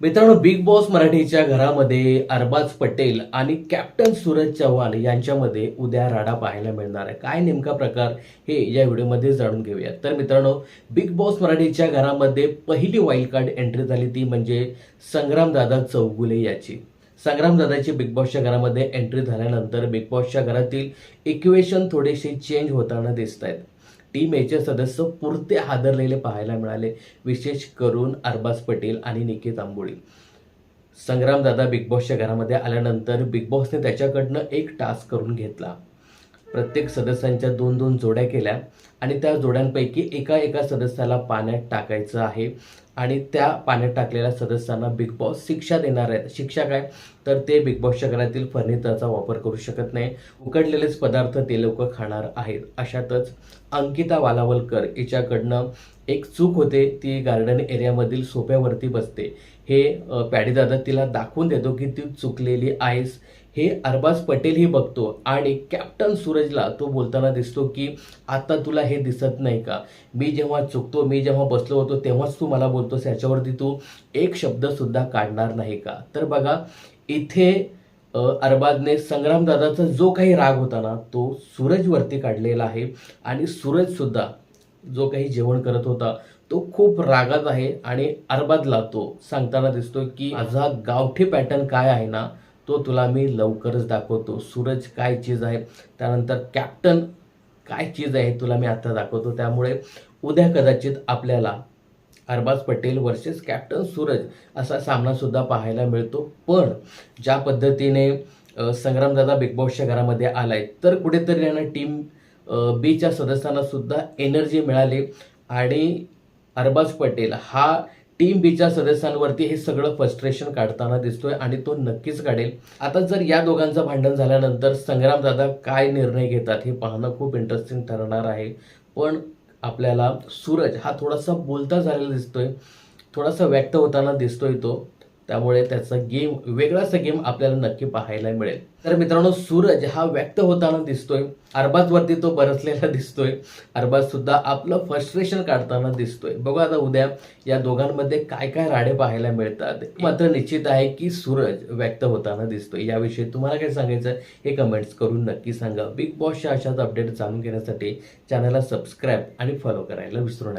मित्रांनो big boss मराठीच्या घरामध्ये अरबाज पटेल आणि कॅप्टन सूरज चव्हाण यांच्यामध्ये उद्या राडा पाहायला मिळणार आहे. काय नेमका प्रकार हे या व्हिडिओमध्ये जाणून घेऊया तर मित्रांनो बिग बॉस मराठीच्या घरामध्ये पहिली वाईल्ड कार्ड एंट्री झाली ती म्हणजे संग्रामदादा चौगुले याची. संग्रामदादाची बिग बॉसच्या घरामध्ये एंट्री झाल्यानंतर बिग बॉसच्या घरातील इक्वेशन थोडेसे चेंज होताना दिसत आहेत टीम एचे सदस्य पुरते हादरलेले पाहायला मिळाले विशेष करून अरबाज पटेल आणि निकेत आंबोळी. संग्रामदादा बिग बॉसच्या घरामध्ये आल्यानंतर बिग बॉसने त्याच्याकडनं एक टास्क करून घेतला. प्रत्येक सदस्यांच्या दोन दोन जोड्या केल्या आणि त्या जोड्यांपैकी एका एका सदस्याला पाण्यात टाकायचं आहे. आणि त्या पाण्यात टाकलेल्या सदस्यांना बिग बॉस शिक्षा देणार आहेत. शिक्षा काय? तर ते बिग बॉसच्या घरातील फर्निचरचा वापर करू शकत नाही. उकडलेलेच पदार्थ ते लोक खाणार आहेत. अशातच अंकिता वालावलकर हिच्याकडनं एक चूक होते. ती गार्डन एरियामधील सोप्यावरती बसते. हे पॅडीदादा तिला दाखवून देतो की ती चुकलेली आहेस. हे अरबाज पटेल ही बघतो आणि कॅप्टन सूरजला तो बोलताना दिसतो की आता तुला हे दिसत नाही का? मी जेव्हा चुकतो मी जेव्हा बसलो होतो तेव्हाच तू मला बोलतोस याच्यावरती तू एक शब्दसुद्धा काढणार नाही का? तर बघा इथे अरबाजने संग्रामदादाचा जो काही राग होता ना तो सूरजवरती काढलेला आहे आणि सूरजसुद्धा जो काही जेवण करत होता तो खूप रागात आहे आणि अरबाजला तो सांगताना दिसतो की माझा गावठी पॅटर्न काय आहे ना तो तुला मी लवकरच दाखवतो. सूरज काय चीज आहे त्यानंतर कॅप्टन काय चीज आहे तुला मी आता दाखवतो. त्यामुळे उद्या कदाचित आपल्याला अरबाज पटेल वर्सेस कॅप्टन सूरज असा सामनासुद्धा पाहायला मिळतो. पण ज्या पद्धतीने संग्रामदादा बिग बॉसच्या घरामध्ये आलाय तर कुठेतरी यांना टीम बीच्या सदस्यांनासुद्धा एनर्जी मिळाली आणि अरबाज पटेल हा टीम बीच्या सदस्यांवरती हे सगळं फ्रस्ट्रेशन काढताना दिसतोय आणि तो नक्कीच काढेल. आता जर या दोघांचं भांडण झाल्यानंतर संग्रामदादा काय निर्णय घेतात हे पाहणं खूप इंटरेस्टिंग ठरणार आहे. पण आपल्याला सूरज हा थोडासा बोलता झालेला दिसतोय. थोडासा व्यक्त होताना दिसतोय तो. त्यामुळे त्याचा गेम वेगळासा गेम आपल्याला नक्की पाहायला मिळेल. तर मित्रांनो सूरज हा व्यक्त होताना दिसतोय. अरबाजवरती तो बरसलेला दिसतोय. अरबाज सुद्धा आपलं फ्रस्ट्रेशन काढताना दिसतोय. बघू आता उद्या या दोघांमध्ये काय काय राडे पाहायला मिळतात. मात्र निश्चित आहे की सूरज व्यक्त होताना दिसतोय. याविषयी तुम्हाला काय सांगायचं हे कमेंट्स करून नक्की सांगा. बिग बॉसच्या अशाच अपडेट जाणून घेण्यासाठी चॅनलला सबस्क्राईब आणि फॉलो करायला विसरू नका.